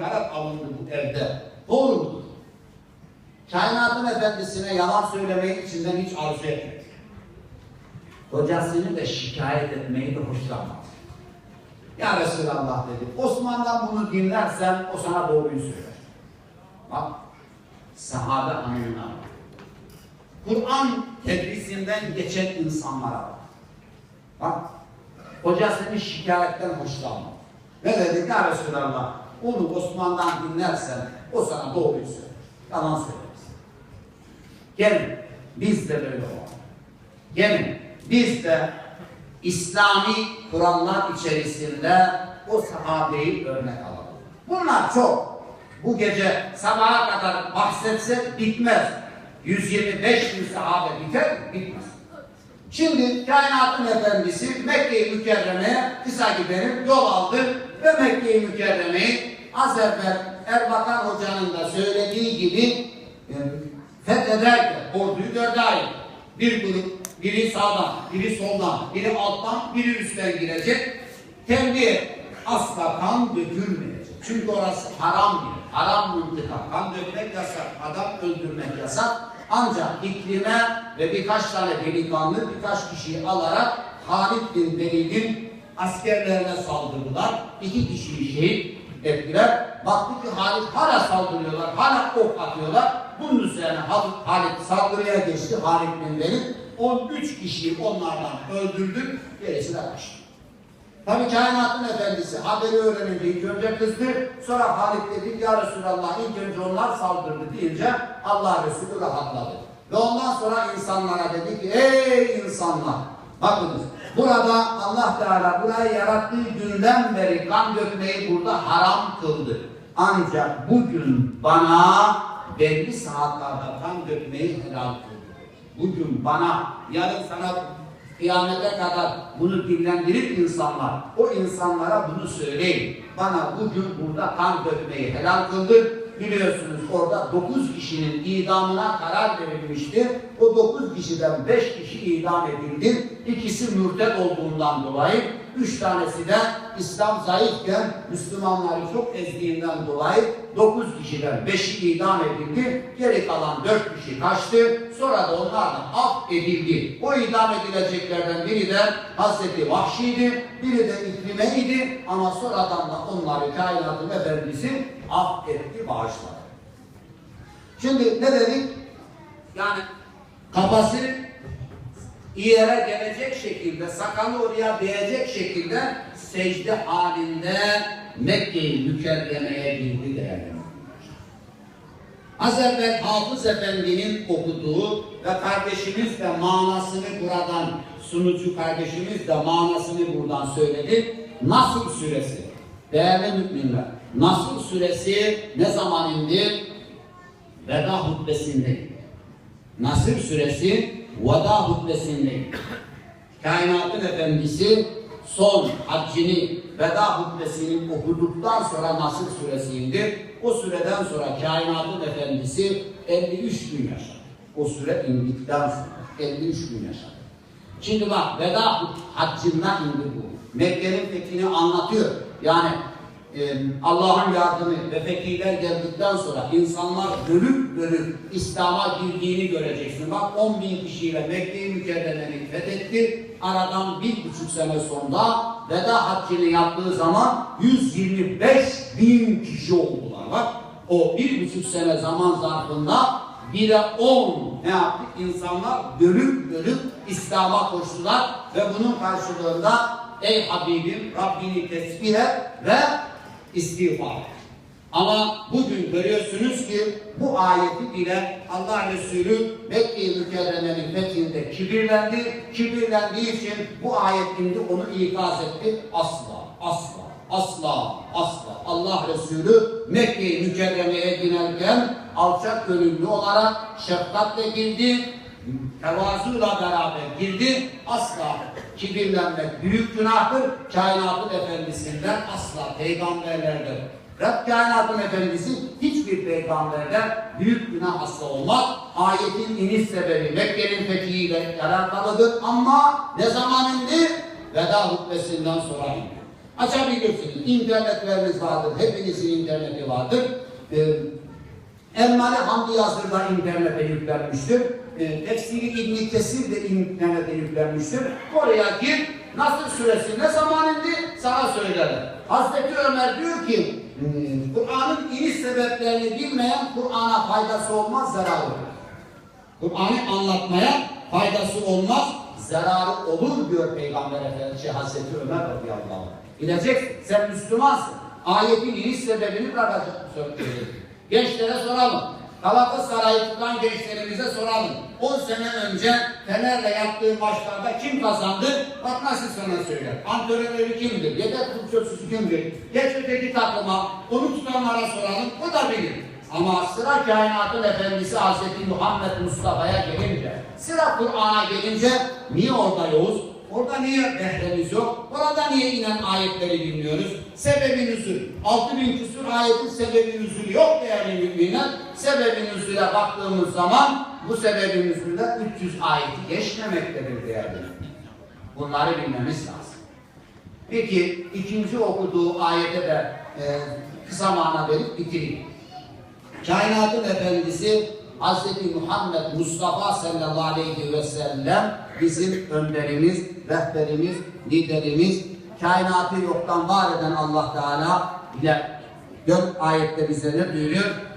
karar alındı bu evde. Doğru mudur? Kainatın efendisine yalan söylemeyi içinden hiç arzu etmedi. Kocasını da şikayet etmeyi de hoşlanmadı. Ya Resulallah dedi, Osman'dan bunu dinlersen o sana doğruyu söyler. Bak, sahabe bak. Kur'an tedrisinden geçen insanlara bak. Bak, kocasını şikayetten hoşlanmadı. Ne dedi ya Resulallah, onu Osman'dan dinlersen o sana doğruyu söyler. Yalan söylemez. Gelin, biz de böyle olalım. Gelin, biz de İslami kurallar içerisinde o sahabeyi örnek alalım. Bunlar çok. Bu gece sabaha kadar bahsetsek bitmez. 125 bin sahabe biter? Bitmez. Şimdi kainatın efendisi Mekke-i Mükerreme'ye kısa gidelim yol aldı ve Mekke-i Mükerreme'yi az evvel Erbakan Hoca'nın da söylediği gibi e, fethederken orduyu dörde ayırdı. Bir grup biri sağdan, biri soldan, biri alttan, biri üstten girecek. Terbiye asla kan dökülmeyecek. Çünkü orası haram bir, haram mıntıka. Kan dökmek yasak, adam öldürmek yasak. Ancak iklime ve birkaç tane delikanlı, birkaç kişiyi alarak Halid bin Velid'in askerlerine saldırdılar. İki kişiyi şehit ettiler. Baktı ki Halid hala saldırıyorlar, hala ok atıyorlar. Bunun üzerine Halid saldırıya geçti. Halid bin Velid 13 kişiyi onlardan öldürdü, gerisi de kaçtı. Tabi kainatın efendisi haberi öğrenince ilk önce kızdı. Sonra Halid dedi ya Resulallah ilk önce onlar saldırdı deyince Allah Resulü rahatladı. Ve ondan sonra insanlara dedi ki ey insanlar bakınız burada Allah Teala burayı yarattığı günden beri kan dökmeyi burada haram kıldı. Ancak bugün bana belli saatlerde kan dökmeyi helal kıldı. Bugün bana yarın sana kıyamete kadar bunu dinlendirip insanlar, o insanlara bunu söyleyin. Bana bugün burada kan dökmeyi helal kıldı. Biliyorsunuz orada 9 kişinin idamına karar verilmişti. O 9 kişiden 5 kişi idam edildi. İkisi mürted olduğundan dolayı, 3 tanesi de İslam zayıfken Müslümanları çok ezdiğinden dolayı 9 kişiden 5'i idam edildi. Geri kalan 4 kişi kaçtı. Sonra da onlardan af edildi. O idam edileceklerden biri de Hazreti Vahşi'ydi. Biri de İkrime idi. Ama sonradan da onları kainatın efendisi affetti, bağışladı. Şimdi ne dedik? Yani kafası yere gelecek şekilde, sakalı oraya değecek şekilde secde halinde Mekke-i Mükerreme'ye girdi değerli Az evvel Hafız Efendi'nin okuduğu ve kardeşimiz de manasını buradan sunucu kardeşimiz de manasını buradan söyledi. Nasıl suresi? Değerli müminler, Nasıl suresi ne zaman indi? Veda hutbesinde. Nasır suresi Veda hutbesinde. Kainatın efendisi son haccini veda hutbesini okuduktan sonra Nasır suresi indi. O süreden sonra kainatın efendisi 53 gün yaşadı. O süre indikten sonra 53 gün yaşadı. Şimdi bak veda haccından indi bu. Mekke'nin fethini anlatıyor. Yani Allah'ın yardımı ve fetihler geldikten sonra insanlar bölük bölük İslam'a girdiğini göreceksin. Bak 10 bin kişiyle Mekke'yi mükerremeyi fethetti. Aradan bir buçuk sene sonra veda haccını yaptığı zaman 125 bin kişi oldular. Bak o bir buçuk sene zaman zarfında bire on ne yaptı? İnsanlar bölük bölük İslam'a koştular ve bunun karşılığında ey Habibim Rabbini tesbih et ve istiğfar. Ama bugün görüyorsunuz ki bu ayeti bile Allah Resulü Mekke-i Mükerreme'nin fethinde kibirlendi. Kibirlendiği için bu ayet indi onu ikaz etti. Asla, asla, asla, asla. Allah Resulü Mekke-i Mükerreme'ye ginerken alçak gönüllü olarak şefkatle girdi. Tevazuyla beraber girdi. Asla kibirlenmek büyük günahtır. Kainatın efendisinden asla peygamberlerden Rab kainatın efendisi hiçbir peygamberden büyük günah asla olmaz. Ayetin iniş sebebi Mekke'nin fethiyle alakalıdır ama ne zaman indi? Veda hutbesinden sonra indi. Açabilirsiniz. İnternetleriniz vardır. Hepinizin interneti vardır. Ee, Elmalı Hamdi Yazır'da internete yüklenmiştir. E, tefsiri İbn Kesir de internete yüklenmiştir. Oraya gir, nasıl süresi ne zaman indi sana söylerler. Hazreti Ömer diyor ki, e, Kur'an'ın iniş sebeplerini bilmeyen Kur'an'a faydası olmaz, zararı olur. Kur'an'ı anlatmaya faydası olmaz, zararı olur diyor Peygamber Efendimiz Hazreti Ömer radıyallahu anh. Bileceksin, sen Müslümansın. Ayetin iniş sebebini bırakacaksın. Gençlere soralım. Galatasaray'ı tutan gençlerimize soralım. 10 sene önce Fener'le yaptığı maçlarda kim kazandı? Bak nasıl sana söyler. Antrenörü kimdir? Yedek futbolcusu kimdir? Geç öteki takıma, onu tutanlara soralım. O da bilir. Ama sıra kainatın efendisi Hz. Muhammed Mustafa'ya gelince, sıra Kur'an'a gelince niye orada yokuz? Orada niye behremiz yok? Orada niye inen ayetleri bilmiyoruz? Sebebi nüzul. 6000 küsur ayetin sebebi nüzulü yok değerli müminler. Sebebi nüzule baktığımız zaman bu sebebi nüzulde 300 ayeti geçmemektedir değerli. Bunları bilmemiz lazım. Peki ikinci okuduğu ayete de e, kısa mana verip bitireyim. Kainatın efendisi Hz. Muhammed Mustafa sallallahu aleyhi ve sellem bizim önderimiz, rehberimiz, liderimiz, kainatı yoktan var eden Allah Teala ile dört ayette bize ne duyuruyor?